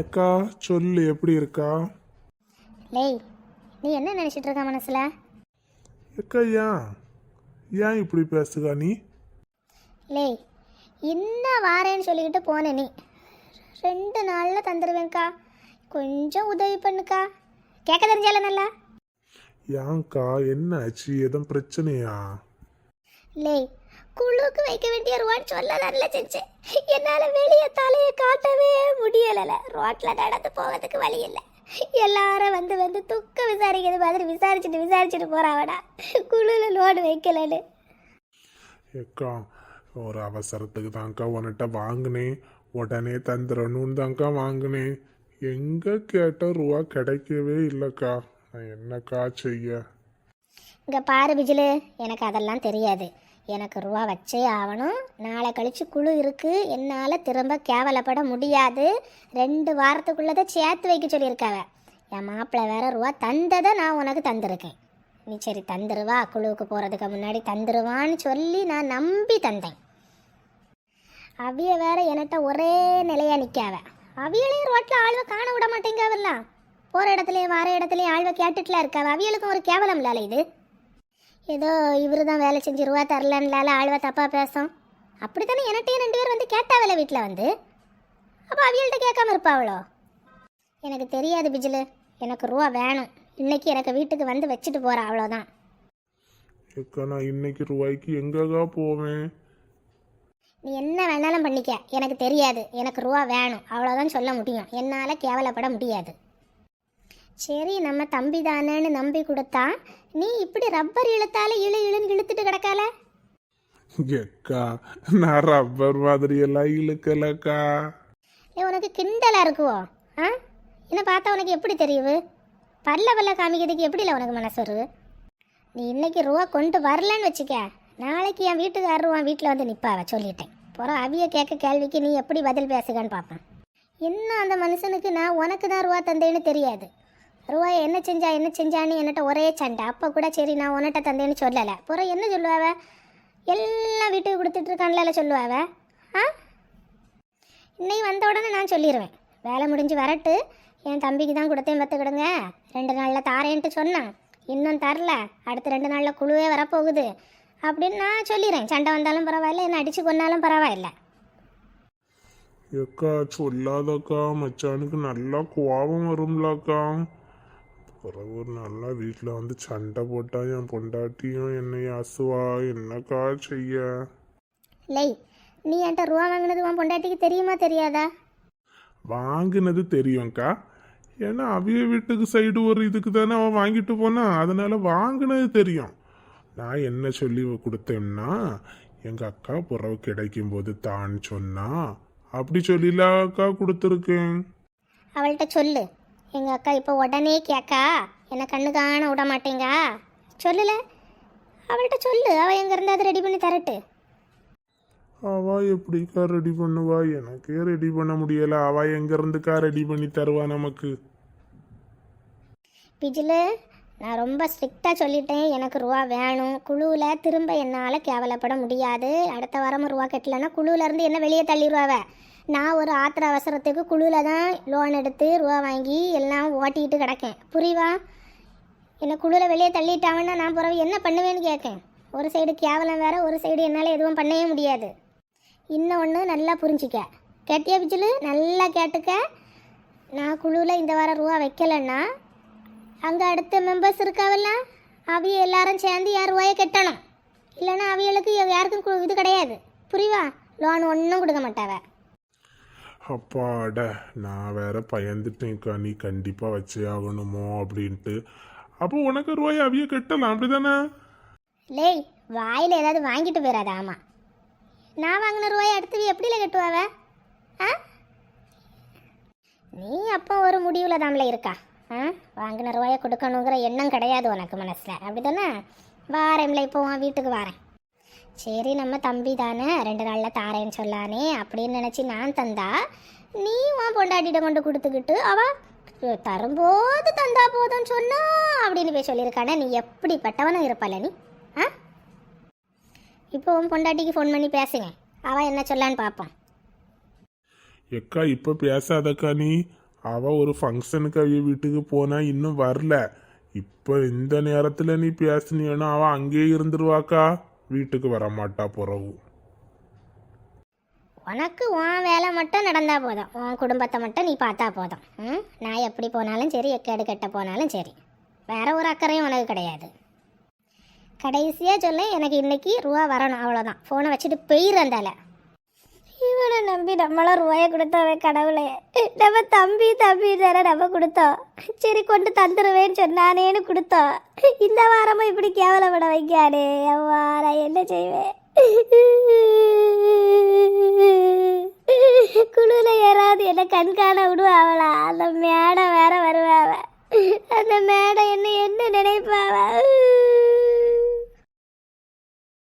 அக்கா சொல்லு எப்படி இருக்கா? லேய் நீ என்ன நினச்சிட்டு இருக்க மனசில்? அக்கா ஏன்? ஏன் இப்படி பேசுகா நீ? லேய் என்ன வாரேன்னு சொல்லிக்கிட்டு போன நீ. ரெண்டு நாளில் தந்துடுவேன்க்கா கொஞ்சம் உதவி பண்ணுக்கா. கேட்க தெரிஞ்சால நல்லா? ஏன்க்கா என்ன ஆச்சு? எதுவும் பிரச்சனையா? லேய் குழுக்கு வைக்க வேண்டிய ரூபான்னு சொல்ல நல்ல செஞ்சேன். என்னால் வெளியே தலையை காட்டவே முடியலை ரோட்டில் நடந்து போகிறதுக்கு வழி இல்லை. எல்லாரும் வந்து வந்து துக்க விசாரிக்கிறது மாதிரி விசாரிச்சுட்டு விசாரிச்சுட்டு போகிறாவடா குழுவில் லோடு வைக்கலன்னு. அக்கா ஒரு அவசரத்துக்கு தான்க்கா உன்கிட்ட வாங்கினேன். உடனே தந்துடணும்னு தான்க்கா வாங்கினேன். எங்கே கேட்ட ரூபா கிடைக்கவே இல்லைக்கா. நான் என்னக்கா செய்ய? இங்கே பாரு பிஜிலு எனக்கு அதெல்லாம் தெரியாது. எனக்கு ரூபா வச்சே ஆகணும் நாளை கழிச்சு குழு இருக்குது என்னால் திரும்ப கேவலப்பட முடியாது. ரெண்டு வாரத்துக்குள்ளதை சேர்த்து வைக்க சொல்லியிருக்காவ. என் மாப்பிள்ளை வேற ரூபா தந்ததை நான் உனக்கு தந்திருக்கேன். நீ சரி தந்துருவா குழுவுக்கு போகிறதுக்கு முன்னாடி தந்துருவான்னு சொல்லி நான் நம்பி தந்தேன். அவிய வேற என்கிட்ட ஒரே நிலையாக நிற்காவ அவியலையும் ரோட்டில் ஆழ்வை காண விட மாட்டேங்காவல்லாம். போகிற இடத்துலையும் வர இடத்துலையும் ஆழ்வை கேட்டுட்டுலாம் இருக்காவ. அவியலுக்கும் ஒரு கேவலம் இல்லால இது? ஏதோ இவரு தான் வேலை செஞ்சு ரூபா தரலன்னால ஆழ்வா தப்பாக பேசும். அப்படி தானே எனட்டையும் ரெண்டு பேர் வந்து கேட்டாவில வீட்டில் வந்து? அப்போ அவியல்கிட்ட கேட்காம இருப்பாவளோ எனக்கு தெரியாது பிஜிலு. எனக்கு ரூபா வேணும். இன்னைக்கு எனக்கு வீட்டுக்கு வந்து வச்சுட்டு போகிறா அவ்வளோதான். அக்கா நான் இன்னைக்கு ரூபாய்க்கு எங்கக்கா போவேன்? நீ என்ன வேணாலும் பண்ணிக்க. எனக்கு தெரியாது. எனக்கு ரூபா வேணும். அவ்வளோதான் சொல்ல முடியும். என்னால் கேவலப்பட முடியாது. சரி நம்ம தம்பி தானேன்னு நம்பி கொடுத்தா நீ இப்படி ரப்பர் இழுத்தால இழு இழுன்னு இழுத்துட்டு கிடக்கால அக்கா நான் ரப்பர் மாதிரி எல்லாம் இழுக்கலக்கா. ஏ உனக்கு கிண்டலாக இருக்குவோ? ஆ? என்ன பார்த்தா உனக்கு எப்படி தெரியுது? பல்ல பல்ல காமிக்கிறதுக்கு எப்படில உனக்கு மனசு வருது? நீ இன்னைக்கு ரூபா கொண்டு வரலன்னு வச்சுக்க. நாளைக்கு என் வீட்டுக்காரர் உன் வீட்டில் வந்து நிற்பாவ சொல்லிட்டேன். புறம் அவிய கேட்க கேள்விக்கு நீ எப்படி பதில் பேசுகன்னு பார்ப்பேன். இன்னும் அந்த மனுஷனுக்கு நான் உனக்கு தான் ரூபா தந்தேன்னு தெரியாது. ரூபாயை என்ன செஞ்சா என்ன செஞ்சான்னு என்கிட்ட ஒரே சண்டை. அப்போ கூட சரி நான் உன்கிட்ட தந்தேன்னு சொல்லலை. புறம் என்ன சொல்லுவாவ? எல்லாம் வீட்டுக்கு கொடுத்துட்டு இருக்கான்ல சொல்லுவாவ? ஆ? இன்னைக்கு வந்த உடனே நான் சொல்லிடுவேன் வேலை முடிஞ்சு வரட்டு. என் தம்பிக்கு தான் கொடுத்தேன் பார்த்துக்கிடுங்க. ரெண்டு நாளில் தாரேன்ட்டு சொன்னான். இன்னும் தரல. அடுத்த ரெண்டு நாளில் குழுவே வரப்போகுது. அப்படின்னு நான் சொல்லிடுறேன் சண்டை வந்தாலும் பரவாயில்ல என்ன அடித்து கொன்னாலும் பரவாயில்ல. அக்கா சொல்லாதக்கா. மச்சானுக்கு நல்லா கோபம் வரும்லக்கா. பிறகு நல்லா வீட்டில் வந்து சண்டை போட்டா என் பொண்டாட்டியும் என்னை அசுவா. என்னக்கா செய்ய? லேய் நீ என்கிட்ட ரூபா வாங்கினது உன் பொண்டாட்டிக்கு தெரியுமா தெரியாதா? வாங்கினது தெரியும்க்கா. ஏன்னா அவிய வீட்டுக்கு சைடு ஒரு இதுக்கு தானே அவன் வாங்கிட்டு போனா அதனால வாங்கினது தெரியும். நான் என்ன சொல்லி கொடுத்தேன்னா எங்க அக்கா புறவு கிடைக்கும் போது தான் சொன்னா அப்படி சொல்லில அக்கா கொடுத்துருக்கேன். அவள்கிட்ட சொல்லு. எங்கள் அக்கா இப்போ உடனே கேக்கா. என்னை கண்ணு காண விட மாட்டேங்க? சொல்லல. அவள்கிட்ட சொல்லு. அவள் எங்கே இருந்து அதை ரெடி பண்ணி தரட்டு. அவ எப்படிக்கா ரெடி பண்ணுவா? எனக்கே ரெடி பண்ண முடியல. அவ எங்க இருந்துக்கா ரெடி பண்ணி தருவா நமக்கு? பிஜிலு நான் ரொம்ப ஸ்ட்ரிக்டாக சொல்லிட்டேன். எனக்கு ரூபா வேணும். குழுவில் திரும்ப என்னால் கேவலப்பட முடியாது. அடுத்த வாரமும் ரூபா கட்டலைன்னா குழுவிலேருந்து என்ன வெளியே தள்ளிடுவாவ நான் ஒரு ஆத்திர அவசரத்துக்கு குழுவில் தான் லோன் எடுத்து ரூபா வாங்கி எல்லாம் ஓட்டிக்கிட்டு கிடக்கேன். புரிவா என்னை குழுவில் வெளியே தள்ளிட்டாங்கன்னா நான் பிறகு என்ன பண்ணுவேன்னு கேட்கேன். ஒரு சைடு கேவலம் வேற ஒரு சைடு என்னால் எதுவும் பண்ணவே முடியாது. இன்னொன்று நல்லா புரிஞ்சிக்க. கேட்டியா பிஜிலு நல்லா கேட்டுக்க. நான் குழுவில் இந்த வாரம் ரூபா வைக்கலைன்னா அங்கே அடுத்த மெம்பர்ஸ் இருக்காவல்ல? அவிய எல்லாரும் சேர்ந்து யார் ரூபாயை கட்டணும்? இல்லைன்னா அவியலுக்கு யாருக்கும் இது கிடையாது. புரியுவா லோன் ஒன்றும் கொடுக்க மாட்டாவ. அப்பாட நான் வேற பயந்துட்டேன்க்கா நீ கண்டிப்பா வச்சே ஆகணுமோ அப்படின்ட்டு. அப்போ உனக்கு ரூபாய் அவிய கட்டலாம் அப்படிதானே? லேய் வாயில் ஏதாவது வாங்கிட்டு போயிடாத ஆமாம் நான் வாங்கின ரூபாயை அடுத்து எப்படில கட்டுவாவ? ஆ? நீ அப்போ ஒரு முடிவில் தாம்ல இருக்கா? வாங்கின ரூபாயை கொடுக்கணுங்கிற எண்ணம் கிடையாது உனக்கு மனசில். அப்படி தானே வாரேன்ல இப்போ உன் வீட்டுக்கு வாரேன். சரி நம்ம தம்பி தானே ரெண்டு நாளில் தாரேன்னு சொல்லானே அப்படின்னு நினச்சி நான் தந்தா நீ உன் பொண்டாட்டிகிட்ட கொண்டு கொடுத்துக்கிட்டு அவள் தரும்போது தந்தா போதும்னு சொன்னா அப்படின்னு போய் சொல்லியிருக்கானே நீ எப்படிப்பட்டவனும் இருப்பல நீ? ஆ? இப்போ உன் பொண்டாட்டிக்கு ஃபோன் பண்ணி பேசுங்க. அவள் என்ன சொல்லான்னு பார்ப்போம் எக்கா இப்போ பேசாதக்கா நீ. அவள் ஒரு ஃபங்க்ஷனுக்கு வீட்டுக்கு போனால் இன்னும் வரல. இப்போ இந்த நேரத்தில் நீ பேசுனீன்னா அவள் அங்கேயே இருந்துருவாக்கா? வீட்டுக்கு வர மாட்டா உனக்கு உன் வேலை மட்டும் நடந்தால் போதும். உன் குடும்பத்தை மட்டும் நீ பார்த்தா போதும். ம்? நான் எப்படி போனாலும் சரி எக்கேடு கெட்ட போனாலும் சரி. வேற ஒரு அக்கறையும் உனக்கு கிடையாது. கடைசியாக சொல்ல எனக்கு இன்னைக்கு ரூபா வரணும். அவ்வளோதான் ஃபோனை வச்சுட்டு போயிடுறந்தால இவனை நம்பி நம்மளாம் ரூபாய கொடுத்தாவே கடவுளே. நம்ம தம்பி தம்பி தானே நம்ம கொடுத்தோம் சரி கொண்டு தந்துடுவேன்னு சொன்னானேன்னு கொடுத்தோம் இந்த வாரமும் இப்படி கேவலப்பட வைக்கானே அவ்வா நான் என்ன செய்வேன்? குழுல யாராவது என்ன கண்காண விடுவாவளா அந்த மேடை வேற வருவாவ அந்த மேடை என்ன என்ன நினைப்பாவ